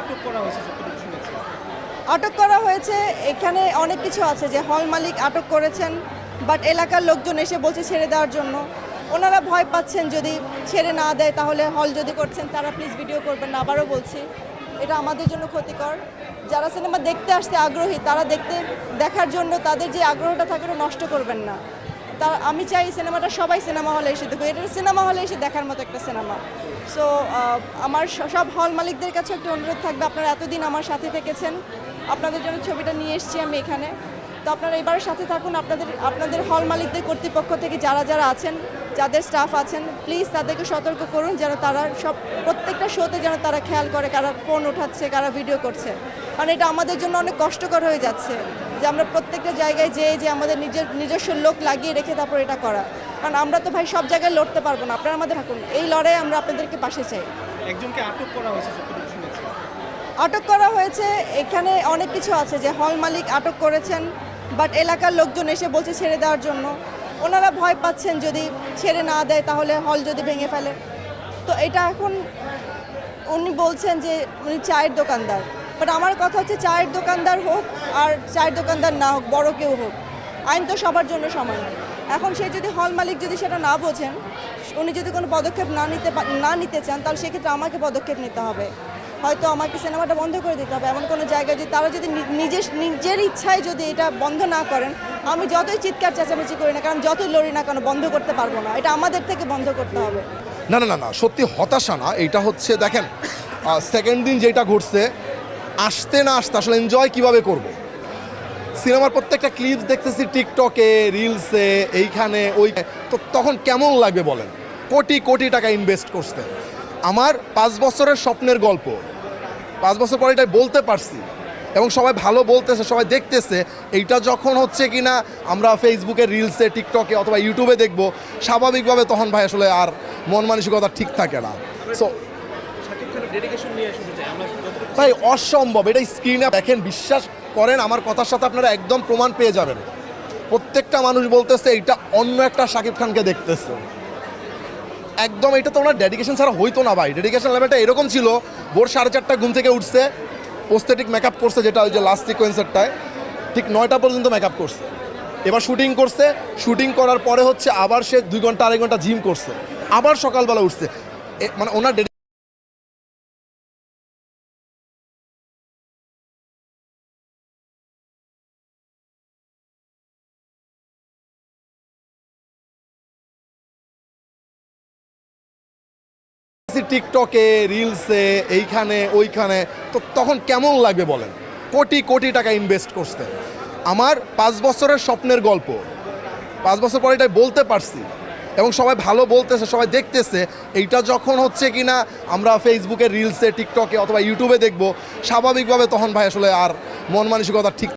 আটক করা হয়েছে আটক করা হয়েছে, এখানে অনেক কিছু আছে যে হল মালিক আটক করেছেন বাট এলাকার লোকজন এসে বলছে ছেড়ে দেওয়ার জন্য। ওনারা ভয় পাচ্ছেন যদি ছেড়ে না দেয়, তাহলে হল যদি করছেন, তারা প্লিজ ভিডিও করবেন না, আবারও বলছি, এটা আমাদের জন্য ক্ষতিকর। যারা সিনেমা দেখতে আসতে আগ্রহী, তারা দেখতে, দেখার জন্য তাদের যে আগ্রহটা থাকে নষ্ট করবেন না। তা আমি চাই সিনেমাটা সবাই সিনেমা হলে এসে দেখুক। এটা সিনেমা হলে এসে দেখার মতো একটা সিনেমা। সো আমার সব হল মালিকদের কাছে একটা অনুরোধ থাকবে, আপনারা এতদিন আমার সাথে থেকেছেন। আপনাদের জন্য ছবিটা নিয়ে এসেছি আমি এখানে। তো আপনারা এবারের সাথে থাকুন আপনাদের আপনাদের হল মালিকদের কর্তৃপক্ষ থেকে যারা যারা আছেন যাদের স্টাফ আছেন প্লিজ তাদেরকে সতর্ক করুন যেন তারা সব প্রত্যেকটা শোতে যেন তারা খেয়াল করে কারা ফোন উঠাচ্ছে কারা ভিডিও করছে। কারণ এটা আমাদের জন্য অনেক কষ্টকর হয়ে যাচ্ছে যে আমরা প্রত্যেকটা জায়গায় যেয়ে যে আমাদের নিজের নিজস্ব লোক লাগিয়ে রেখে তারপর এটা করা। কারণ আমরা তো ভাই সব জায়গায় লড়তে পারব না আপনারা আমাদের থাকুন। এই লড়াই আমরা আপনাদেরকে পাশে চাই। একজনকে আটক করা হয়েছে আটক করা হয়েছে এখানে অনেক কিছু আছে যে হল মালিক আটক করেছেন বাট এলাকার লোকজন এসে বলছে ছেড়ে দেওয়ার জন্য। ওনারা ভয় পাচ্ছেন যদি ছেড়ে না দেয় তাহলে হল যদি ভেঙে ফেলে। তো এটা এখন উনি বলছেন যে উনি চায়ের দোকানদার। বাট আমার কথা হচ্ছে চায়ের দোকানদার হোক আর চায়ের দোকানদার না হোক, বড় কেউ হোক, আইন তো সবার জন্য সমান। এখন সে যদি হল মালিক যদি সেটা না বোঝেন, উনি যদি কোনো পদক্ষেপ না নিতে না নিতে চান, তাহলে সেক্ষেত্রে আমাকে পদক্ষেপ নিতে হবে। হয়তো আমাকে সিনেমাটা বন্ধ করে দিতে হবে, এমন কোনো জায়গায় যদি তারা যদি নিজের নিজের ইচ্ছায় যদি এটা বন্ধ না করেন, আমি যতই চিৎকার চেঁচামেচি করি না কারণ যতই লড়ি না কেন, বন্ধ করতে পারব না। এটা আমাদের থেকে বন্ধ করতে হবে। না না না না, সত্যি হতাশা না এটা হচ্ছে, দেখেন সেকেন্ড দিন যেটা ঘটছে, আসতে না আসতে আসলে এনজয় কীভাবে করব? সিনেমার প্রত্যেকটা ক্লিপস দেখতেছি টিকটকে রিলসে এইখানে, ওই, তো তখন কেমন লাগবে বলেন? কোটি কোটি টাকা ইনভেস্ট করতে আমার পাঁচ বছরের স্বপ্নের গল্প। পাঁচ বছর পরে এটাই বলতে পারছি। এবং সবাই ভালো বলতেছে, সবাই দেখতেছে। এইটা যখন হচ্ছে কি না আমরা ফেসবুকে রিলসে টিকটকে অথবা ইউটিউবে দেখব, স্বাভাবিকভাবে তখন ভাই আসলে আর মন মানসিকতা ঠিক থাকে না। সো ভাই, অসম্ভব। এটা স্ক্রিনে দেখেন, বিশ্বাস করেন, আমার কথার সাথে আপনারা একদম প্রমাণ পেয়ে যাবেন। প্রত্যেকটা মানুষ বলতেছে, এইটা অন্য একটা শাকিব খানকে দেখতেছে। একদম, এটা তো ওনার ডেডিকেশন ছাড়া হইতো না ভাই। ডেডিকেশন লেভেলটা এরকম ছিল, ভোর সাড়ে চারটা ঘুম থেকে উঠছে পোস্টেটিক মেকআপ করছে যেটা ওই যে লাস্ট সিকোয়েন্সারটায় ঠিক নয়টা পর্যন্ত মেকআপ করছে। এবার শুটিং করছে শুটিং করার পরে হচ্ছে আবার সে দুই ঘণ্টা, আড়াই ঘণ্টা জিম করছে। আবার সকালবেলা উঠছে। মানে ওনার টিকটকে রিলসে এইখানে, ওইখানে। তো তখন কেমন লাগবে বলেন? কোটি কোটি টাকা ইনভেস্ট করতে। আমার পাঁচ বছরের স্বপ্নের গল্প। পাঁচ বছর পরে এটাই বলতে পারছি। এবং সবাই ভালো বলতেছে, সবাই দেখতেছে। এইটা যখন হচ্ছে কি না আমরা ফেসবুকে রিলসে টিকটকে অথবা ইউটিউবে দেখব, স্বাভাবিকভাবে তখন ভাই আসলে আর মন মানসিকতা ঠিক